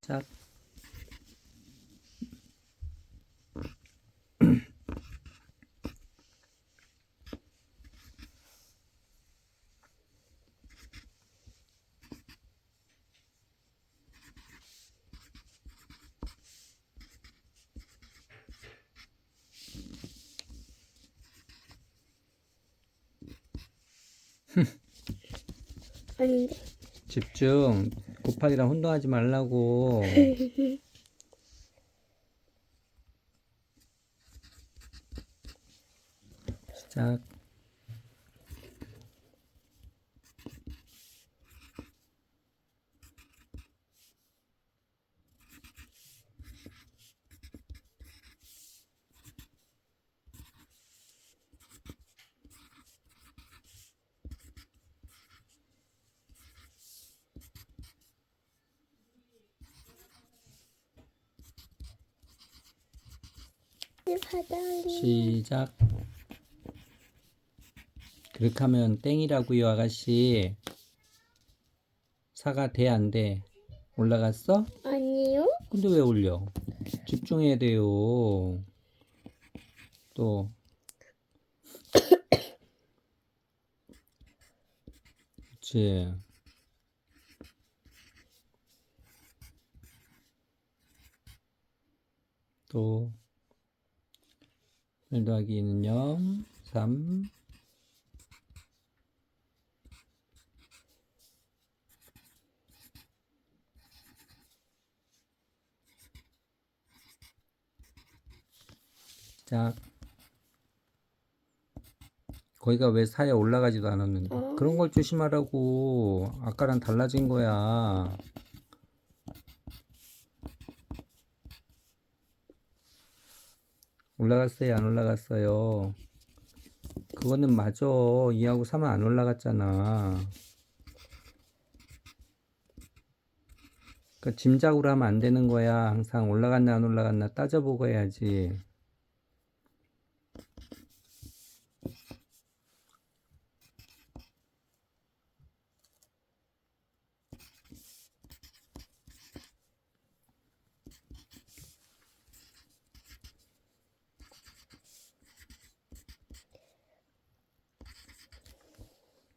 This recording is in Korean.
짝. 아닌데. 집중. 곱하기랑 혼동하지 말라고. 시작. 시작. 그렇게 하면 땡이라고요, 아가씨. 사가 돼, 안 돼? 올라갔어? 아니요. 근데 왜 올려? 집중해야 돼요. 또. 그치. 또. 1 더하기 2는 0, 3. 자, 거기가 왜 사에 올라가지도 않았는데 어. 그런 걸 조심하라고 아까랑 달라진 거야 올라갔어요? 안 올라갔어요? 그거는 맞아. 2하고 3은 안 올라갔잖아. 그러니까 짐작으로 하면 안 되는 거야. 항상 올라갔나 안 올라갔나 따져보고 해야지